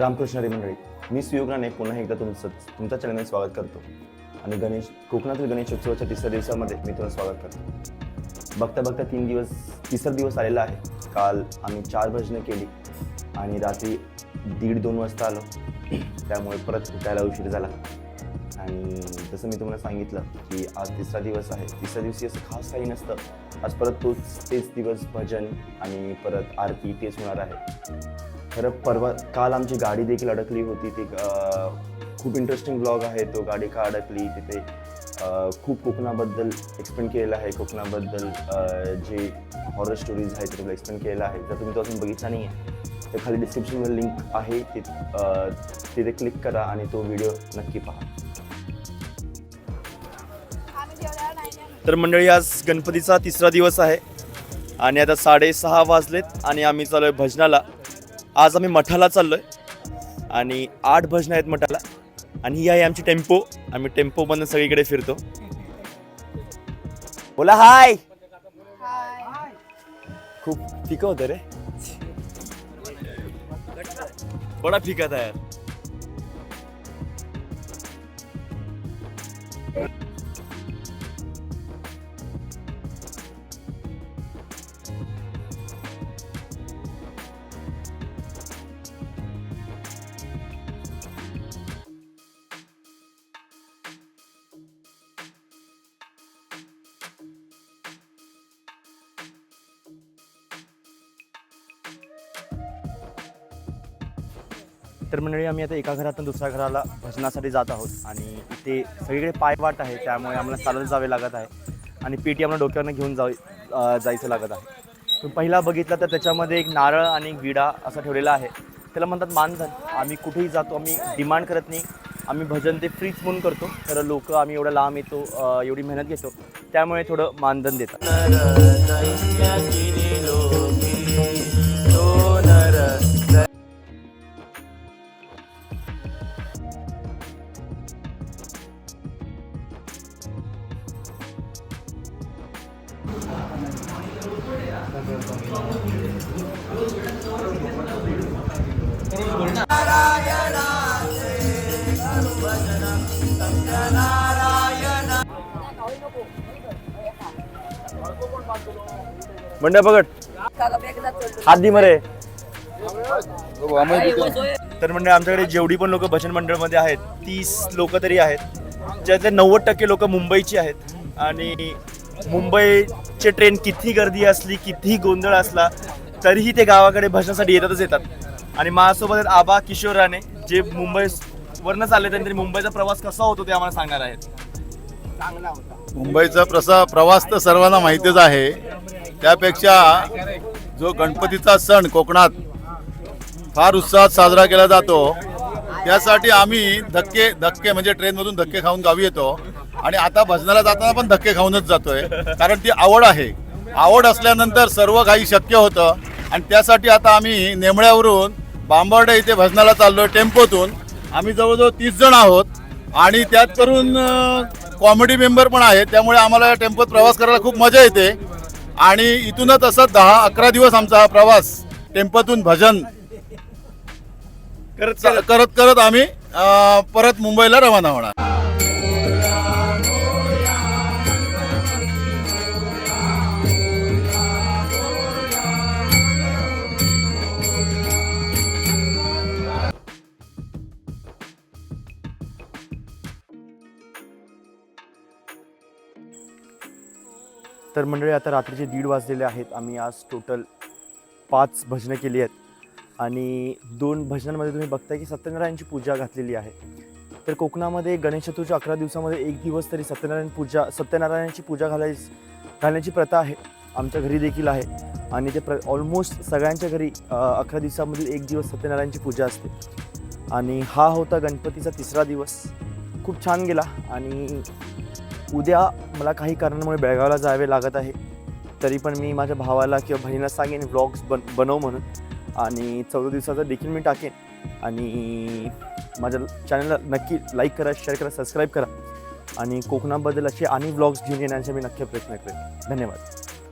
रामकृष्ण हरी मंडळी मी सुयोग पुन्हा एकदा तुमचं तुमच्या चॅनलमध्ये स्वागत करतो. आणि गणेश कोकणातील गणेशोत्सवाच्या तिसऱ्या दिवसामध्ये मी तुला स्वागत करतो. बघता बघता तीन दिवस तिसरा दिवस आलेला आहे. काल आम्ही चार भजनं केली आणि रात्री दीड दोन वाजता आलो. त्यामुळे परत उठायला उशीर झाला. आणि जसं मी तुम्हाला सांगितलं की आज तिसरा दिवस आहे. तिसऱ्या दिवशी असं खास काही नसतं. आज परत तोच तेच दिवस भजन आणि परत आरती तेच होणार आहे. खरं परवा काल आमची गाडी देखील अडकली होती. ती खूप इंटरेस्टिंग ब्लॉग आहे. तो गाडी का अडकली? तिथे खूप कोकणाबद्दल एक्सप्लेन केलेलं आहे. कोकणाबद्दल जे हॉरर स्टोरीज आहेत ते एक्सप्लेन केलेलं आहे. जर तुम्ही तो अजून बघितला नाही आहे तर खाली डिस्क्रिप्शनमध्ये लिंक आहे. ते तिथे क्लिक करा आणि तो व्हिडिओ नक्की पहा. तर मंडळी आज गणपतीचा तिसरा दिवस आहे. आणि आता साडेसहा वाजलेत आणि आम्ही चालू आहे भजनाला. आज आम्ही मठाला चाललोय. आणि आठ भजनं आहेत मठाला. आणि ही आहे आमची टेम्पो. आम्ही टेम्पो मधून सगळीकडे फिरतो. बोला हाय खूप फिकं होतं रे. बडा फिका था यार. तर मंडळी आम्ही आता एका घरातून दुसऱ्या घराला भजनासाठी जात आहोत. आणि इथे सगळीकडे पायवाट आहे त्यामुळे आम्हाला चालत जावे लागत आहे. आणि पेटी आम्हाला डोक्यावरनं घेऊन जाऊ जायचं लागत आहे. तुम्ही पहिला बघितला तर त्याच्यामध्ये एक नारळ आणि एक विडा असा ठेवलेला आहे. त्याला म्हणतात मानधन आम्ही कुठेही जातो आम्ही डिमांड करत नाही. आम्ही भजन ते फ्रीच म्हणून करतो. तर लोक आम्ही एवढं लांब येतो एवढी मेहनत घेतो. त्यामुळे थोडं मानधन देतात. मंडळ बघट हात मरे तर म्हणजे आमच्याकडे जेवढी पण लोक भजन मंडळमध्ये आहेत तीस लोक तरी आहेत. ज्यातले नव्वद टक्के लोक मुंबईची आहेत. आणि मुंबईचे ट्रेन किती गर्दी असली कितीही गोंधळ असला तरीही ते गावाकडे भजनासाठी येतातच येतात. आणि माझ्यासोबत आबा किशोर राणे जे मुंबई वरनं चालले त्यांनी मुंबईचा प्रवास कसा होतो ते आम्हाला सांगणार आहेत. मुंबईचा प्रसा प्रवास तर सर्वांना माहितीच आहे. त्यापेक्षा जो गणपतीचा सण कोकणात फार उत्साहात साजरा केला जातो त्यासाठी आम्ही धक्के धक्के म्हणजे ट्रेनमधून धक्के खाऊन गावी येतो. आणि आता भजनाला जाताना पण धक्के खाऊनच जातोय. कारण ती आवड आहे. आवड असल्यानंतर सर्व काही शक्य होतं. आणि त्यासाठी आता आम्ही नेमळ्यावरून बांबर्डे इथे भजनाला चाललोय टेम्पोतून. आम्ही जवळजवळ तीस जण आहोत. आणि त्यात करून कॉमेडी मेंबर पण आहेत. त्यामुळे आम्हाला टेम्पोत प्रवास करायला खूप मजा येते. आणि इथूनच असं दहा अकरा दिवस आमचा हा प्रवास टेम्पोतून भजन. करत करत. करत आम्ही परत मुंबईला रवाना होणार. तर मंडळी आता रात्रीचे दीड वाजलेले आहेत. आम्ही आज टोटल पाच भजनं केली आहेत. आणि दोन भजनांमध्ये तुम्ही बघताय की सत्यनारायणची पूजा घातलेली आहे. तर कोकणामध्ये गणेश चतुर्थी अकरा दिवसामध्ये एक दिवस तरी सत्यनारायण पूजा सत्यनारायणाची पूजा घालाय घालण्याची प्रथा आहे. आमच्या घरी देखील आहे. आणि ते प्र ऑलमोस्ट सगळ्यांच्या घरी अकरा दिवसामधील एक दिवस सत्यनारायणची पूजा असते. आणि हा होता गणपतीचा तिसरा दिवस. खूप छान गेला. आणि उद्या मला काही कारणामुळे बेळगावला जावे लागत आहे. तरी पण मी माझ्या भावाला किंवा बहिणीला सांगेन व्लॉग्स बन बनव म्हणून. आणि चौदा दिवसाचा देखील मी टाकेन. आणि माझ्या चॅनलला नक्की लाईक करा शेअर करा सबस्क्राईब करा. आणि कोकणाबद्दल असे आणि व्लॉग्स घेऊन येण्याचे मी नक्की प्रयत्न करेन. धन्यवाद.